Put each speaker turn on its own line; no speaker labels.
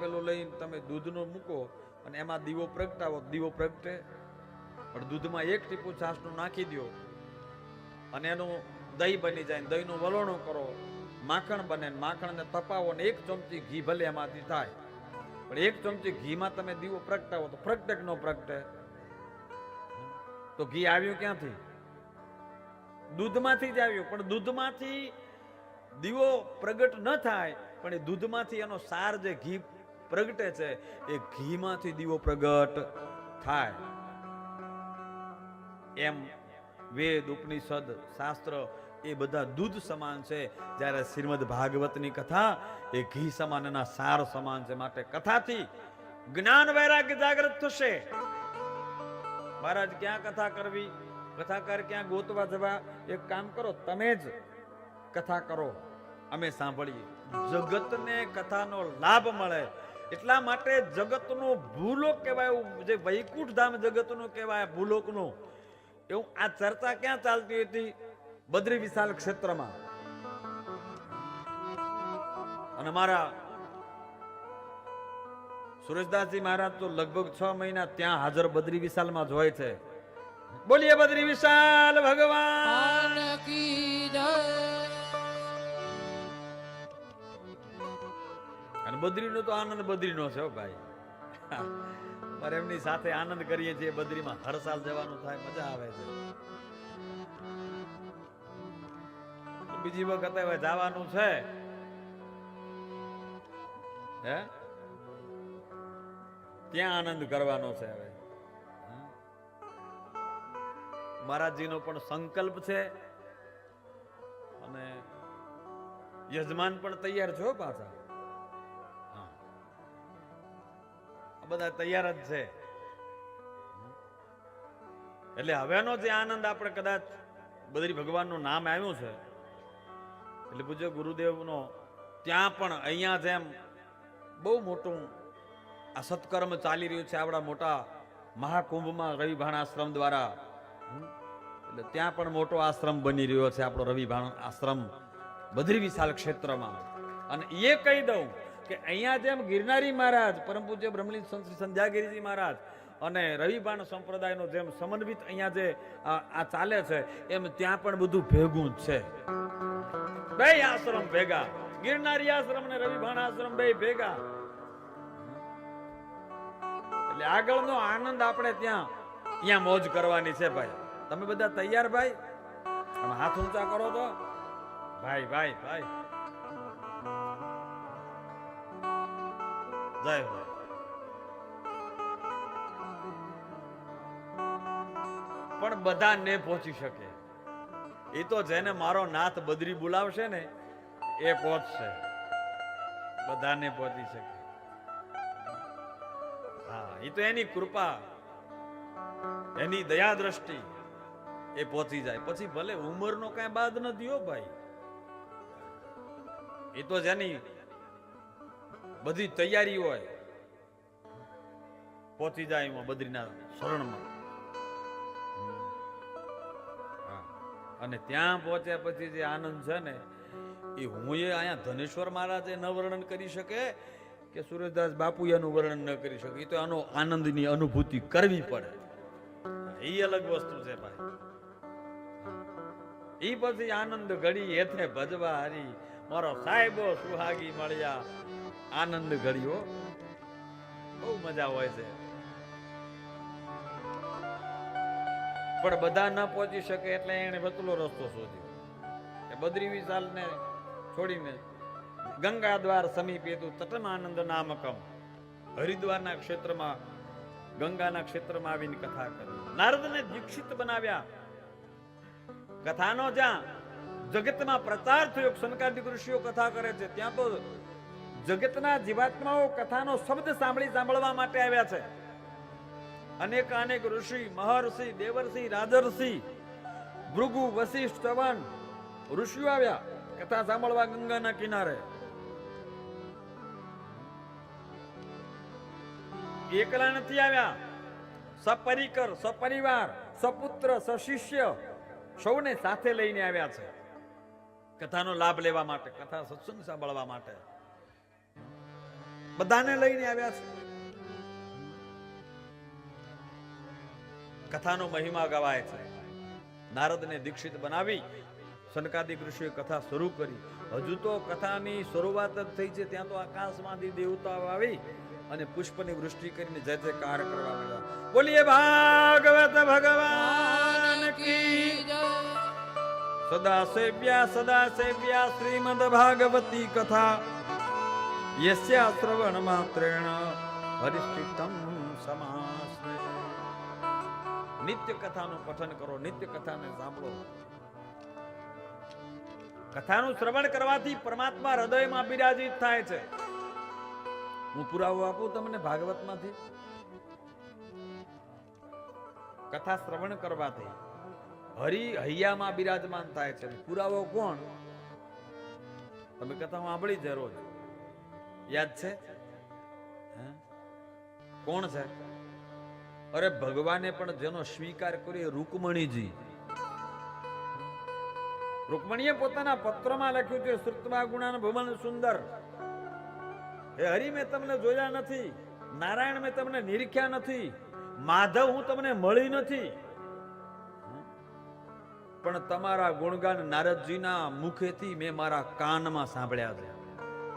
તપેલું લઈને તમે દૂધનો મૂકો અને એમાં દીવો પ્રગટાવો. દીવો પ્રગટે. પણ દૂધમાં એક ટીપું છાશનું નાખી દો અને એનું દહીં બની જાય દહીંનું વલોણું કરો. માખણ બને માખણને તપાવો ને એક ચમચી ઘી ભલે એમાંથી થાય. પણ એક ચમચી ઘીમાં તમે દીવો પ્રગટાવો તો પ્રગટે કે ન પ્રગટે? તો ઘી આવ્યું ક્યાંથી? દૂધમાંથી જ આવ્યું. પણ દૂધમાંથી દીવો પ્રગટ ન થાય. પણ એ દૂધમાંથી એનો સાર જે ઘી પ્રગટે છે, એ ઘીમાંથી દીવો પ્રગટ થાય. એમ વેદ, ઉપનિષદ, શાસ્ત્ર એ બધા દૂધ સમાન છે. જ્યારે શ્રીમદ ભાગવતની કથા એ ઘી સમાનના સાર સમાન છે. માટે કથાથી જ્ઞાન વૈરાગ્ય જાગૃત થશે. મહારાજ, ક્યાં કથા કરવી? કથાકાર ક્યાં ગોતવા જવા? એક કામ કરો, તમે જ કથા કરો. અમે સાંભળીએ. જગતને કથાનો લાભ મળે. એટલા માટે જગતનો ભૂલોક કહેવાય જે વૈકુંઠ ધામ જગતનું કહેવાય ભૂલોકનો. એવું આ ચર્ચા ક્યાં ચાલતી હતી? બદ્રી વિશાલ ક્ષેત્રમાં. અને મારા સુરેશદાસજી મહારાજ તો લગભગ છ મહિના ત્યાં હાજર બદ્રી વિશાલમાં જ હોય છે. બોલીએ બદ્રી વિશાલ ભગવાન!
કી જય!
બદ્રીનો તો આનંદ બદ્રીનો છે ભાઈ. પણ એમની સાથે આનંદ કરીએ છીએ બદ્રીમાં. હર સાલ જવાનું થાય, મજા આવે છે. બીજી વખત હવે જવાનું છે. હે? ત્યાં આનંદ કરવાનો છે હવે. મહારાજજીનો પણ સંકલ્પ છે. અને યજમાન પણ તૈયાર છો પાછા. બધા તૈયાર જ છે. એટલે હવેનો જે આનંદ આપણે કદાચ બદ્રી ભગવાનનું નામ આવ્યું છે, એટલે પૂજ્ય ગુરુદેવનો, ત્યાં પણ અહીંયા જેમ બહુ મોટું આ સત્કર્મ ચાલી રહ્યું છે આપણા મોટા મહાકુંભમાં રવિભાણ આશ્રમ દ્વારા. એટલે ત્યાં પણ મોટો આશ્રમ બની રહ્યો છે આપણો રવિભાણ આશ્રમ બદ્રી વિશાલ ક્ષેત્રમાં. અને એ કહી દઉં કે અહીંયા જેમ ગિરનારી મહારાજ પરમ પૂજ્ય બ્રહ્મલીન સંત સંધ્યાગીરીજી મહારાજ અને રવિભાણ સંપ્રદાયનો જેમ સમન્વિત અહીંયા જે આ ચાલે છે, એમ ત્યાં પણ બધું ભેગું છે. બે આશ્રમ ભેગા, ગિરનારી આશ્રમ અને રવિભાણ આશ્રમ બે ભેગા. એટલે આગળનો આનંદ આપણે ત્યાં ત્યાં મોજ કરવાની છે ભાઈ. તમે બધા તૈયાર ભાઈ? હાથ ઊંચા કરો તો ભાઈ ભાઈ ભાઈ. જય હો. પણ બધા ને પહોંચી શકે. એ તો જેને મારો નાથ બદરી બોલાવશે ને, એ પહોંચશે. બધાને પહોંચી શકે. હા એ તો એની કૃપા, એની દયા દ્રષ્ટિ એ પહોંચી જાય. પછી ભલે ઉંમરનો કાંઈ બાદ નથી હો ભાઈ. એ તો જેની બધી તૈયારી હોય. પહોંચી જાય એમાં બદ્રીના શરણમાં. અને ત્યાં પહોંચ્યા પછી જે આનંદ છે ને, એ હું એ અહીંયા ધનેશ્વર મહારાજે ન વર્ણન કરી શકે કે સુરેશદાસ બાપુ એનું વર્ણન ન કરી શકે. એ તો આનો આનંદની અનુભૂતિ કરવી પડે. એ અલગ વસ્તુ છે ભાઈ. એ પછી આનંદ ઘડી હેથે ભજવા હારી. મારો સાહેબો સુહાગી મળ્યા. આનંદ ઘડીઓ બહુ મજા હોય છે. પણ બધા ન પહોંચી શકે એટલે એને વતલો રસ્તો શોધ્યો. એ બદ્રી વિશાલને છોડીને ગંગા દ્વાર સમીપે તું તટમ આનંદ નામકમ હરિદ્વારના ક્ષેત્રમાં, ગંગાના ક્ષેત્રમાં આવીને કથા કરી. નારદને દીક્ષિત બનાવ્યા. કથાનો જ્યાં જગતમાં પ્રચાર થયો શંકરાદિક ઋષિઓ કથા કરે છે, ત્યાં તો જગતના જીવાત્માઓ કથાનો શબ્દ સાંભળી સાંભળવા માટે આવ્યા છે. અનેક અનેક ઋષિ, મહર્ષિ, દેવર્ષિ, રાજર્ષિ, ભૃગુ વશિષ્ઠ ચવન ઋષિઓ આવ્યા. કથા સાંભળવા ગંગાના કિનારે. એકલા નથી આવ્યા. સપરિકર, સપરિવાર, સપુત્ર, સશિષ્ય સૌને સાથે લઈને આવ્યા છે. કથાનો લાભ લેવા માટે, કથા સત્સંગ સાંભળવા માટે. બધાને લઈને આવ્યા છે. કથાનો મહિમા ગવાય છે. નારદને દીક્ષિત બનાવી સનકાદિક ઋષિએ કથા શરૂ કરી. હજુ તો કથાની શરૂઆત જ થઈ છે, ત્યાં તો આકાશમાંથી દેવતાઓ આવી અને પુષ્પની વૃષ્ટિ કરીને જય જયકાર કરવા માંડ્યા. બોલીએ, ભાગવત ભગવાન કી સદા સેવ્યા સદા સેવ્યા શ્રીમદ ભાગવતી કથા. યસ્યા શ્રવણ માત્રેણ હરિષ્ઠિતમ સમાસે નિત્ય કથાનું પઠન કરો નિત્ય કથાને સાંભળો કથાનું શ્રવણ કરવાથી પરમાત્મા હૃદયમાં બિરાજિત થાય છે હું પુરાવો આપું તમને ભાગવતમાંથી? કથા શ્રવણ કરવાથી હરિ હૈયામાં બિરાજમાન થાય છે. પુરાવો કોણ? તમે કથા સાંભળી જ રોજ યાદ છે? કોણ છે? અરે ભગવાને પણ જેનો સ્વીકાર કર્યો રૂકમણીજી. રૂકમણીએ પોતાના પત્રમાં લખ્યું છે શ્રુતવા ગુણાન ભવન સુંદર. હે હરિ, મેં તમને જોયા નથી. નારાયણ, મેં તમને નિરીખ્યા નથી. માધવ, હું તમને મળી નથી. પણ તમારા ગુણગાન નારદજીના મુખેથી મેં મારા કાનમાં સાંભળ્યા છે.